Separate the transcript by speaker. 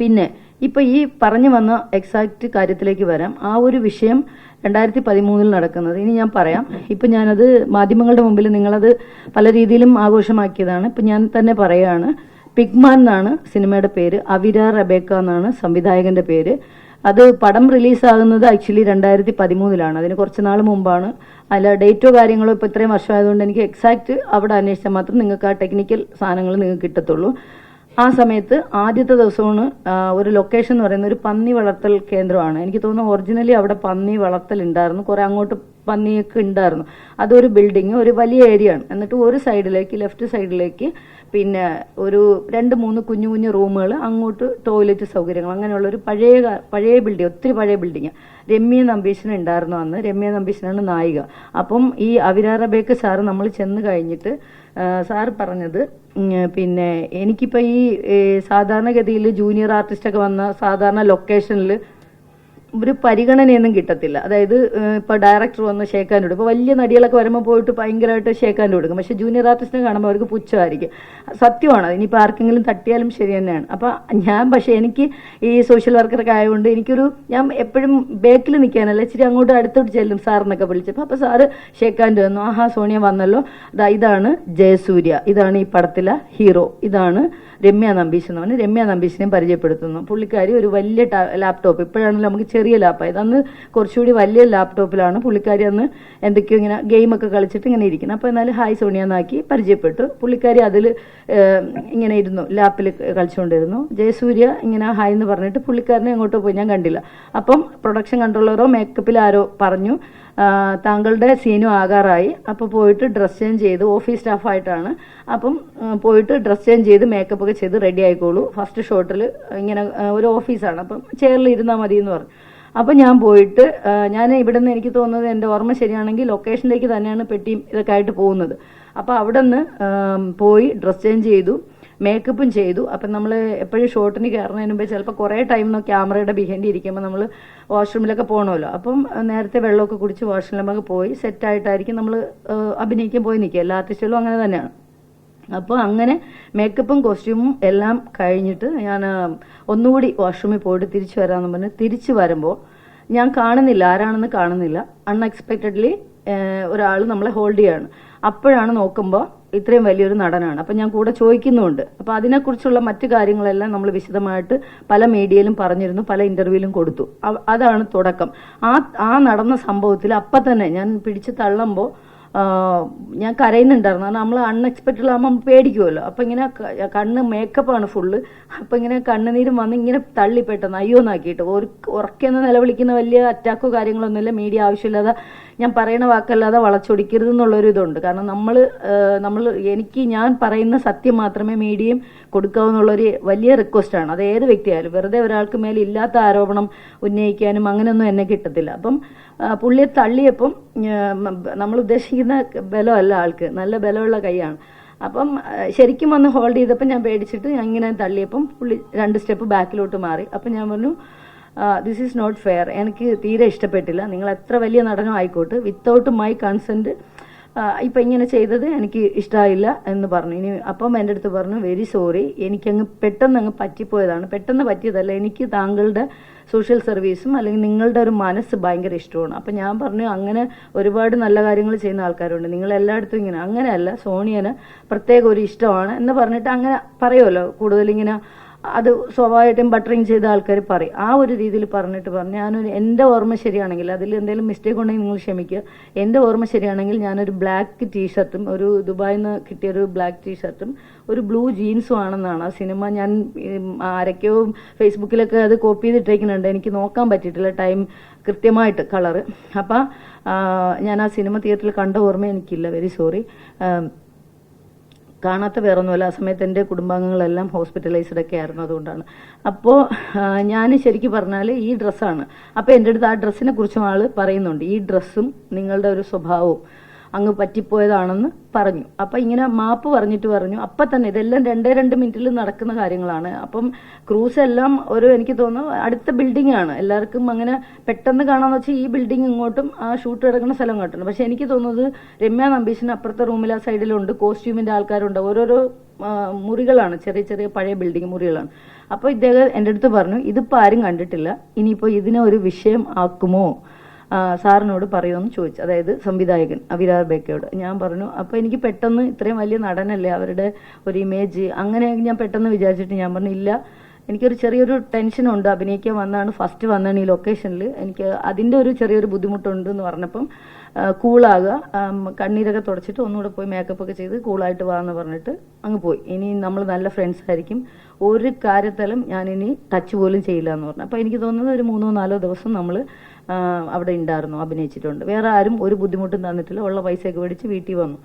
Speaker 1: പിന്നെ ഇപ്പോൾ ഈ പറഞ്ഞു വന്ന എക്സാക്റ്റ് കാര്യത്തിലേക്ക് വരാം. ആ ഒരു വിഷയം രണ്ടായിരത്തി പതിമൂന്നിൽ നടക്കുന്നത്. ഇനി ഞാൻ പറയാം. ഇപ്പം ഞാനത് മാധ്യമങ്ങളുടെ മുമ്പിൽ നിങ്ങളത് പല രീതിയിലും ആഘോഷമാക്കിയതാണ്. ഇപ്പം ഞാൻ തന്നെ പറയുകയാണ് പിഗ്മാൻ എന്നാണ് സിനിമയുടെ പേര് അവിര റബേക്ക എന്നാണ് സംവിധായകന്റെ പേര്. അത് പടം റിലീസാകുന്നത് ആക്ച്വലി രണ്ടായിരത്തി പതിമൂന്നിലാണ് അതിന് കുറച്ച് നാൾ മുമ്പാണ്. അല്ല ഡേറ്റോ കാര്യങ്ങളോ ഇപ്പോൾ ഇത്രയും വർഷമായതുകൊണ്ട് എനിക്ക് എക്സാക്റ്റ് അവിടെ അന്വേഷിച്ചാൽ മാത്രം നിങ്ങൾക്ക് ആ ടെക്നിക്കൽ സാധനങ്ങൾ നിങ്ങൾക്ക് കിട്ടത്തുള്ളൂ. ആ സമയത്ത് ആദ്യത്തെ ദിവസമാണ് ഒരു ലൊക്കേഷൻ എന്ന് പറയുന്ന ഒരു പന്നി വളർത്തൽ കേന്ദ്രമാണ്. എനിക്ക് തോന്നുന്നു ഒറിജിനലി അവിടെ പന്നി വളർത്തൽ ഉണ്ടായിരുന്നു കുറെ അങ്ങോട്ട് പന്നിയൊക്കെ ഉണ്ടായിരുന്നു. അതൊരു ബിൽഡിങ് ഒരു വലിയ ഏരിയ ആണ്. എന്നിട്ട് ഒരു സൈഡിലേക്ക് ലെഫ്റ്റ് സൈഡിലേക്ക് പിന്നെ ഒരു രണ്ട് മൂന്ന് കുഞ്ഞു കുഞ്ഞു റൂമുകൾ അങ്ങോട്ട് ടോയ്ലറ്റ് സൗകര്യങ്ങൾ അങ്ങനെയുള്ള ഒരു പഴയ പഴയ ബിൽഡിംഗ് ഒത്തിരി പഴയ ബിൽഡിംഗ് രമ്യ നമ്പീശൻ ഉണ്ടായിരുന്നു അന്ന്. രമ്യ നമ്പീശനാണ് നായിക. അപ്പം ഈ അവിരാറ ബേക്ക് സാറ് നമ്മൾ ചെന്ന് കഴിഞ്ഞിട്ട് സാർ പറഞ്ഞത് പിന്നെ എനിക്കിപ്പോൾ ഈ സാധാരണഗതിയിൽ ജൂനിയർ ആർട്ടിസ്റ്റൊക്കെ വന്ന സാധാരണ ലൊക്കേഷനിൽ ഒരു പരിഗണനയൊന്നും കിട്ടത്തില്ല. അതായത് ഇപ്പൊ ഡയറക്ടർ വന്ന് ഷേക്കാൻ കൊടുക്കും വലിയ നടികളൊക്കെ വരുമ്പോൾ പോയിട്ട് ഭയങ്കരമായിട്ട് ഷേക്കാൻ കൊടുക്കും. പക്ഷെ ജൂനിയർ ആർട്ടിസ്റ്റിനെ കാണുമ്പോൾ അവർക്ക് പുച്ഛമായിരിക്കും. സത്യമാണ്. ഇനിയിപ്പോൾ ആർക്കെങ്കിലും തട്ടിയാലും ശരി തന്നെയാണ്. അപ്പൊ ഞാൻ പക്ഷെ എനിക്ക് ഈ സോഷ്യൽ വർക്കറൊക്കെ ആയതുകൊണ്ട് എനിക്കൊരു ഞാൻ എപ്പോഴും ബേക്കിൽ നിൽക്കാനല്ല ഇച്ചിരി അങ്ങോട്ട് അടുത്തോട്ട് ചെല്ലും സാറിനൊക്കെ വിളിച്ചപ്പോൾ അപ്പൊ സാറ് ഷേക്കാന്റെ വന്നു. ആഹാ സോണിയ വന്നല്ലോ. ഇതാണ് ജയസൂര്യ. ഇതാണ് ഈ പടത്തിലെ ഹീറോ. ഇതാണ് രമ്യ നമ്പീശ് എന്ന് പറഞ്ഞ് രമ്യ നമ്പീശിനെ പരിചയപ്പെടുത്തുന്നു. പുള്ളിക്കാരി ഒരു വലിയ ലാപ്ടോപ്പ് ഇപ്പോഴാണല്ലോ നമുക്ക് ചെറിയ ലാപ്പായത് അന്ന് കുറച്ചുകൂടി വലിയ ലാപ്ടോപ്പിലാണ് പുള്ളിക്കാരി അന്ന് എന്തൊക്കെയോ ഇങ്ങനെ ഗെയിമൊക്കെ കളിച്ചിട്ട് ഇങ്ങനെ ഇരിക്കുന്നത് അപ്പോൾ എന്നാലും ഹായ് സോണിയ എന്നാക്കി പരിചയപ്പെട്ടു. പുള്ളിക്കാരി അതിൽ ഇങ്ങനെ ഇരുന്നു. ലാപ്പിൽ കളിച്ചുകൊണ്ടിരുന്നു. ജയസൂര്യ ഇങ്ങനെ ഹായ് എന്ന് പറഞ്ഞിട്ട് പുള്ളിക്കാരനെ എങ്ങോട്ടോ പോയി ഞാൻ കണ്ടില്ല. അപ്പം പ്രൊഡക്ഷൻ കൺട്രോളറോ മേക്കപ്പിൽ ആരോ പറഞ്ഞു താങ്കളുടെ സീനും ആകാറായി. അപ്പോൾ പോയിട്ട് ഡ്രസ് ചേഞ്ച് ചെയ്ത് ഓഫീസ് സ്റ്റാഫായിട്ടാണ് അപ്പം പോയിട്ട് ഡ്രസ് ചേഞ്ച് ചെയ്ത് മേക്കപ്പ് ഒക്കെ ചെയ്ത് റെഡി ആയിക്കോളൂ. ഫസ്റ്റ് ഷോട്ടിൽ ഇങ്ങനെ ഒരു ഓഫീസാണ് അപ്പം ചെയറിൽ ഇരുന്നാൽ മതി എന്ന് പറഞ്ഞു. അപ്പം ഞാൻ പോയിട്ട് ഞാൻ ഇവിടെ നിന്ന് എനിക്ക് തോന്നുന്നത് എന്റെ ഓർമ്മ ശരിയാണെങ്കിൽ ലൊക്കേഷനിലേക്ക് തന്നെയാണ് പെട്ടിയും ഇതൊക്കെ ആയിട്ട് പോകുന്നത്. അപ്പോൾ അവിടെ നിന്ന് പോയി ഡ്രസ് ചേഞ്ച് ചെയ്തു മേക്കപ്പും ചെയ്തു. അപ്പം നമ്മൾ എപ്പോഴും ഷോട്ടിന് കയറുന്നതിന് മുമ്പ് ചിലപ്പോൾ കുറേ ടൈം ക്യാമറയുടെ ബിഹൈൻഡ് ഇരിക്കുമ്പോൾ നമ്മൾ വാഷ്റൂമിലൊക്കെ പോകണമല്ലോ അപ്പം നേരത്തെ വെള്ളമൊക്കെ കുടിച്ച് വാഷ്റൂമിലൊക്കെ പോയി സെറ്റായിട്ടായിരിക്കും നമ്മൾ അഭിനയിക്കാൻ പോയി നിൽക്കുക. എല്ലാ ആർട്ടിസ്റ്റുകളും അങ്ങനെ തന്നെയാണ്. അപ്പോൾ അങ്ങനെ മേക്കപ്പും കോസ്റ്റ്യൂമും എല്ലാം കഴിഞ്ഞിട്ട് ഞാൻ ഒന്നുകൂടി വാഷ്റൂമിൽ പോയിട്ട് തിരിച്ചു വരാമെന്ന് പറഞ്ഞ് തിരിച്ചു വരുമ്പോൾ ഞാൻ കാണുന്നില്ല ആരാണെന്ന് കാണുന്നില്ല. അൺഎക്സ്പെക്റ്റഡ്ലി ഒരാൾ നമ്മളെ ഹോൾഡ് ചെയ്യാണ്. അപ്പോഴാണ് നോക്കുമ്പോൾ ഇത്രയും വലിയൊരു നടനാണ്. അപ്പം ഞാൻ കൂടെ ചോദിക്കുന്നുമുണ്ട്. അപ്പോൾ അതിനെക്കുറിച്ചുള്ള മറ്റു കാര്യങ്ങളെല്ലാം നമ്മൾ വിശദമായിട്ട് പല മീഡിയയിലും പറഞ്ഞിരുന്നു പല ഇന്റർവ്യൂവിലും കൊടുത്തു. അതാണ് തുടക്കം. ആ ആ നടന്ന സംഭവത്തിൽ അപ്പം തന്നെ ഞാൻ പിടിച്ച് തള്ളുമ്പോൾ ഞാൻ കരയുന്നുണ്ടായിരുന്നു. കാരണം നമ്മൾ അൺഎക്സ്പെക്റ്റഡ് ആകുമ്പോൾ നമ്മൾ പേടിക്കുമല്ലോ അപ്പം ഇങ്ങനെ കണ്ണ് മേക്കപ്പാണ് ഫുള്ള്. അപ്പം ഇങ്ങനെ കണ്ണുനീരും വന്ന് ഇങ്ങനെ തള്ളി പെട്ടെന്ന് അയ്യോ ഒരു ഉറക്കെന്ന് നിലവിളിക്കുന്ന വലിയ അറ്റാക്കോ കാര്യങ്ങളൊന്നുമില്ല. മീഡിയ ആവശ്യമില്ലാതെ ഞാൻ പറയുന്ന വാക്കല്ലാതെ വളച്ചൊടിക്കരുത് എന്നുള്ളൊരു ഇതുണ്ട്. കാരണം നമ്മൾ നമ്മൾ എനിക്ക് ഞാൻ പറയുന്ന സത്യം മാത്രമേ മീഡിയയും കൊടുക്കാവുന്നുള്ളൊരു വലിയ റിക്വസ്റ്റാണ്. അത് ഏത് വ്യക്തിയായാലും. വെറുതെ ഒരാൾക്ക് മേലെ ഇല്ലാത്ത ആരോപണം ഉന്നയിക്കാനും അങ്ങനെയൊന്നും എന്നെ കിട്ടത്തില്ല. അപ്പം പുള്ളിയെ തള്ളിയപ്പം നമ്മൾ ഉദ്ദേശിക്കുന്ന ബലമല്ല ആൾക്ക്. നല്ല ബലമുള്ള കൈയാണ്. അപ്പം ശരിക്കും വന്ന് ഹോൾഡ് ചെയ്തപ്പോൾ ഞാൻ പേടിച്ചിട്ട് ഞാൻ ഇങ്ങനെ തള്ളിയപ്പം പുള്ളി രണ്ട് സ്റ്റെപ്പ് ബാക്കിലോട്ട് മാറി. അപ്പം ഞാൻ പറഞ്ഞു ദിസ് ഈസ് നോട്ട് ഫെയർ എനിക്ക് തീരെ ഇഷ്ടപ്പെട്ടില്ല. നിങ്ങൾ എത്ര വലിയ നടനോ ആയിക്കോട്ടെ വിത്തൗട്ട് മൈ കൺസെന്റ് ഇപ്പം ഇങ്ങനെ ചെയ്തത് എനിക്ക് ഇഷ്ടമായില്ല എന്ന് പറഞ്ഞു. ഇനി അപ്പം എന്റെ അടുത്ത് പറഞ്ഞു വെരി സോറി എനിക്കങ്ങ് പെട്ടെന്ന് അങ്ങ് പറ്റിപ്പോയതാണ്. പെട്ടെന്ന് പറ്റിയതല്ല. എനിക്ക് താങ്കളുടെ സോഷ്യൽ സർവീസും അല്ലെങ്കിൽ നിങ്ങളുടെ ഒരു മനസ്സ് ഭയങ്കര ഇഷ്ടമാണ്. അപ്പം ഞാൻ പറഞ്ഞു അങ്ങനെ ഒരുപാട് നല്ല കാര്യങ്ങൾ ചെയ്യുന്ന ആൾക്കാരുണ്ട്. നിങ്ങൾ എല്ലായിടത്തും ഇങ്ങനെ. അങ്ങനെയല്ല സോണിയന് പ്രത്യേക ഒരു ഇഷ്ടമാണ് എന്ന് പറഞ്ഞിട്ട് അങ്ങനെ പറയുമല്ലോ. കൂടുതൽ ഇങ്ങനെ അത് സ്വാഭാവികമായിട്ടും ബട്ടറിങ് ചെയ്ത ആൾക്കാർ പറയും. ആ ഒരു രീതിയിൽ പറഞ്ഞിട്ട് പറഞ്ഞു. ഞാനൊരു എന്റെ ഓർമ്മ ശരിയാണെങ്കിൽ അതിൽ എന്തെങ്കിലും മിസ്റ്റേക്ക് ഉണ്ടെങ്കിൽ നിങ്ങൾ ക്ഷമിക്കുക. എന്റെ ഓർമ്മ ശരിയാണെങ്കിൽ ഞാനൊരു ബ്ലാക്ക് ടീഷർട്ടും ഒരു ദുബായിൽ നിന്ന് കിട്ടിയ ഒരു ബ്ലാക്ക് ടീഷർട്ടും ഒരു ബ്ലൂ ജീൻസും ആണെന്നാണ്. ആ സിനിമ ഞാൻ ആരൊക്കെയോ ഫേസ്ബുക്കിലൊക്കെ അത് കോപ്പി ചെയ്തിട്ടേക്കുന്നുണ്ട്. എനിക്ക് നോക്കാൻ പറ്റിയിട്ടില്ല ടൈം കൃത്യമായിട്ട് കളറ് അപ്പം ഞാൻ ആ സിനിമ തിയേറ്ററിൽ കണ്ട ഓർമ്മ എനിക്കില്ല. വെരി സോറി കാണാത്ത വേറൊന്നുമല്ല. ആ സമയത്ത് എന്റെ കുടുംബാംഗങ്ങളെല്ലാം ഹോസ്പിറ്റലൈസ്ഡ് ഒക്കെ ആയിരുന്നു അതുകൊണ്ടാണ്. അപ്പോൾ ഞാൻ ശരിക്കും പറഞ്ഞാൽ ഈ ഡ്രസ്സാണ് അപ്പോൾ എന്റെ അടുത്ത് ആ ഡ്രസ്സിനെ കുറിച്ചും ആൾ പറയുന്നുണ്ട്. ഈ ഡ്രസ്സും നിങ്ങളുടെ ഒരു സ്വഭാവവും. അങ്ങ് പറ്റിപ്പോയതാണെന്ന് പറഞ്ഞു. അപ്പം ഇങ്ങനെ മാപ്പ് പറഞ്ഞിട്ട് പറഞ്ഞു. അപ്പം തന്നെ ഇതെല്ലാം രണ്ടേ രണ്ട് മിനിറ്റിൽ നടക്കുന്ന കാര്യങ്ങളാണ്. അപ്പം ക്രൂസ് എല്ലാം ഒരു എനിക്ക് തോന്നുന്നു അടുത്ത ബിൽഡിംഗ് ആണ്. എല്ലാവർക്കും അങ്ങനെ പെട്ടെന്ന് കാണാന്ന് വെച്ചാൽ ഈ ബിൽഡിംഗ് ഇങ്ങോട്ടും ആ ഷൂട്ട് കിടക്കുന്ന സ്ഥലം ഇങ്ങോട്ടുണ്ട് പക്ഷെ എനിക്ക് തോന്നുന്നത് രമ്യ നമ്പീശിന് അപ്പുറത്തെ റൂമിൽ ആ സൈഡിലുണ്ട് കോസ്റ്റ്യൂമിന്റെ ആൾക്കാരുണ്ട്. ഓരോരോ മുറികളാണ്. ചെറിയ ചെറിയ പഴയ ബിൽഡിംഗ് മുറികളാണ്. അപ്പോൾ ഇദ്ദേഹം എന്റെ അടുത്ത് പറഞ്ഞു ഇതിപ്പോൾ ആരും കണ്ടിട്ടില്ല. ഇനിയിപ്പോൾ ഇതിനെ ഒരു വിഷയം ആക്കുമോ? സാറിനോട് പറയുമെന്ന് ചോദിച്ചു. അതായത് സംവിധായകൻ അവിരാർ ബേക്കയോട്. ഞാൻ പറഞ്ഞു അപ്പോൾ എനിക്ക് പെട്ടെന്ന് ഇത്രയും വലിയ നടനല്ലേ അവരുടെ ഒരു ഇമേജ് അങ്ങനെ ഞാൻ പെട്ടെന്ന് വിചാരിച്ചിട്ട് ഞാൻ പറഞ്ഞു ഇല്ല എനിക്കൊരു ചെറിയൊരു ടെൻഷനുണ്ട് അഭിനയിക്കാൻ വന്നാണ് ഫസ്റ്റ് വന്നാണ് ഈ ലൊക്കേഷനിൽ എനിക്ക് അതിന്റെ ഒരു ചെറിയൊരു ബുദ്ധിമുട്ടുണ്ട് എന്ന് പറഞ്ഞപ്പം കൂളാകുക കണ്ണീരൊക്കെ തുടച്ചിട്ട് ഒന്നുകൂടെ പോയി മേക്കപ്പ് ഒക്കെ ചെയ്ത് കൂളായിട്ട് വാ എന്ന് പറഞ്ഞിട്ട് അങ്ങ് പോയി. ഇനി നമ്മൾ നല്ല ഫ്രണ്ട്സ് ആയിരിക്കും. ഒരു കാര്യത്തിലും ഞാനിനി ടച്ച് പോലും ചെയ്യില്ല എന്ന് പറഞ്ഞു. അപ്പോൾ എനിക്ക് തോന്നുന്നത് ഒരു മൂന്നോ നാലോ ദിവസം നമ്മൾ അവിടെ ഉണ്ടായിരുന്നു അഭിനയിച്ചിട്ടുണ്ട്. വേറെ ആരും ഒരു ബുദ്ധിമുട്ടും തന്നിട്ടില്ല. ഉള്ള പൈസയൊക്കെ മേടിച്ച് വീട്ടിൽ വന്നു.